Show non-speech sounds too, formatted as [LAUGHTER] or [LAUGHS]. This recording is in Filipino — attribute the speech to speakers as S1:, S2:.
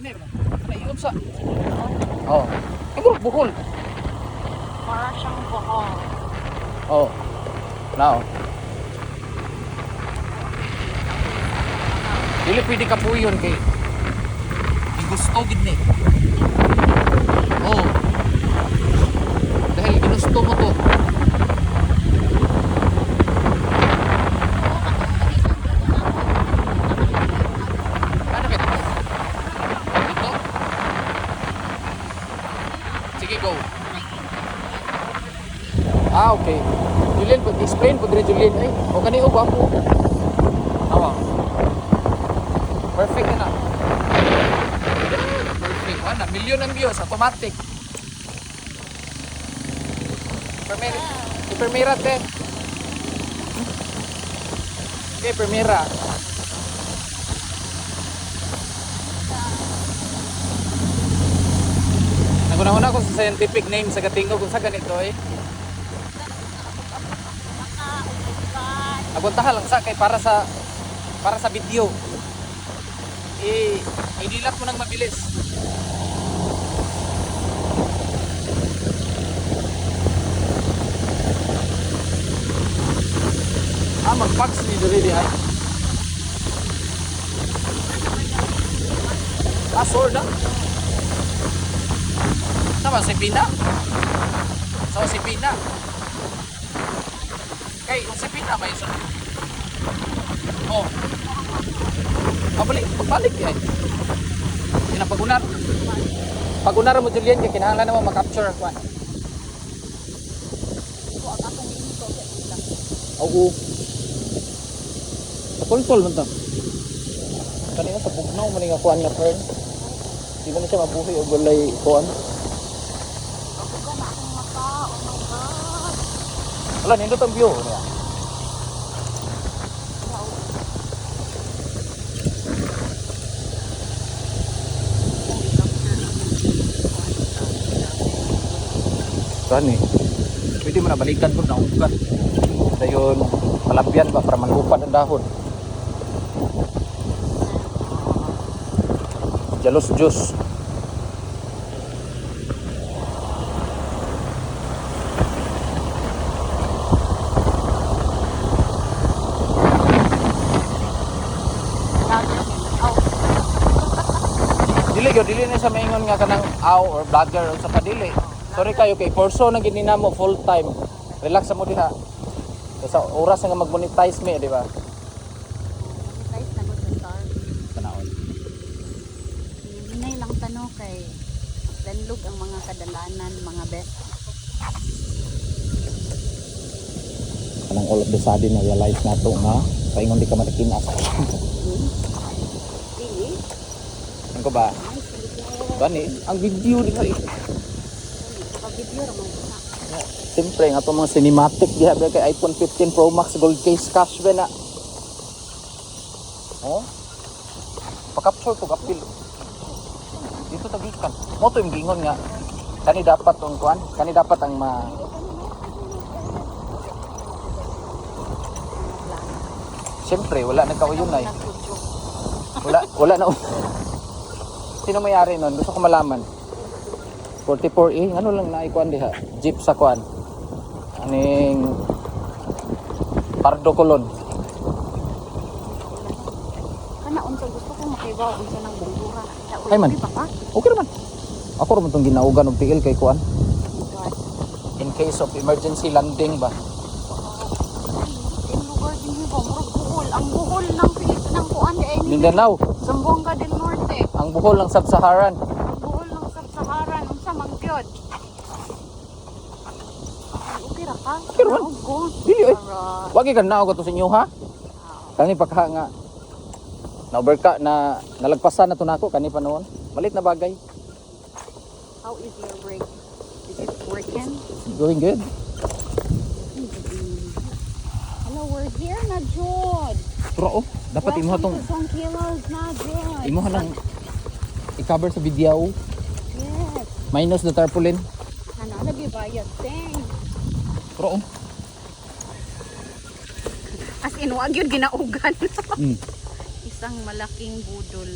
S1: Ba? Naiyon sa. Oh. Siguro buhol.
S2: Para siyang bohol.
S1: Oh. Now. Dili pwede ka po yun kay gusto gid ni. Oh. Dahil ginusto mo to. Ano ba? Ito? Sige, go. Ah, okay. Pag explain po dire Julian. Ay, o kani og ako. Awa. Perfect na. Perfect. Wala, million ang views, automatic. Primera. Primera te. Okay, primera. Naguna-una ko sa scientific name sa katingo kung sa ganito eh. Aguntahan lang sa kay para sa para sa video. Eh, idilat mo nang mabilis. Ah, mag-fax ni diri di ay. Ah, sword ah. Sama si Pina. Sama si Pina. Kay, si Pina may isa. Oh. Pabalik, pagbalik yan. Pinapagunar. Pagunar mo Julian, kaya kinahanglan naman mag-capture ang kwan. Oo. Kapulpul man to. Kanina sa bugnaw man nga kuan nga fern. Di ba na siya mabuhay o gulay kuan?
S2: Ako na akong mata. God.
S1: Wala, nindot ang view. Niya. Gani. Pwede mo na balikan ko na ugat. Dayon, palabyan ba para malupad ang dahon. Jalos juice. Gyud dili na sa maingon nga kanang aw or vlogger o sa padili. Sorry kayo kay porso na gid mo full time. Relax sa mo diha. Sa oras nga mag-monetize mi, di ba?
S2: guys, nagot sa star.
S1: Tanaon.
S2: Hinay lang tano kay danlog ang mga kadalanan, mga best.
S1: Kanang all of the sudden na realize nato nga paingon di ka matakinas.
S2: Dili.
S1: Ano ko ba? Gani, ang video di ka
S2: Kapag-video raman na.
S1: Siyempre, nga itong mga cinematic diha ba kay iPhone 15 Pro Max gold case cash ba na. Oh? Pa-capture ko kapil. Dito tagikan. Mo to gingon nga. Kani dapat ang kuan, kani dapat ang ma Siyempre, wala na kauyon ay.
S2: Nagkudyo.
S1: Wala, wala na. Sino may-ari nun? Gusto ko malaman. 44E, ano lang na ikuan diha? Jeep sa kuan. Aning Pardo Colon.
S2: Kana unsa gusto ko makibaw unsa nang bungura.
S1: Ay, man. Okay naman. Ako naman itong ginaugan og tiil kay kuan. In case of emergency landing ba?
S2: In lugar din. Ang buhol ng ay.
S1: Ang buhol Sub-Saharan.
S2: Ang buhol ng Sub-Saharan unsa man gyud. Ay, Okay ra ka?
S1: Okay ra man.
S2: Naog ko.
S1: Dili ay.
S2: Para-
S1: Wagi ka na ako to sa inyo ha. Kani pagka nga na overka na nalagpasan na to nako kani pa noon. Malit na bagay.
S2: How is your break? Is it working?
S1: Going good.
S2: Hello, we're here na Jod.
S1: Pero oh, dapat imo tong
S2: Welcome to kilos na Jod.
S1: imo lang i-cover sa video
S2: Yes.
S1: minus the tarpaulin.
S2: Ano na bibayad thing.
S1: Pero oh,
S2: As in, wag yun ginaugan.
S1: mm. [LAUGHS]
S2: Isang malaking budol.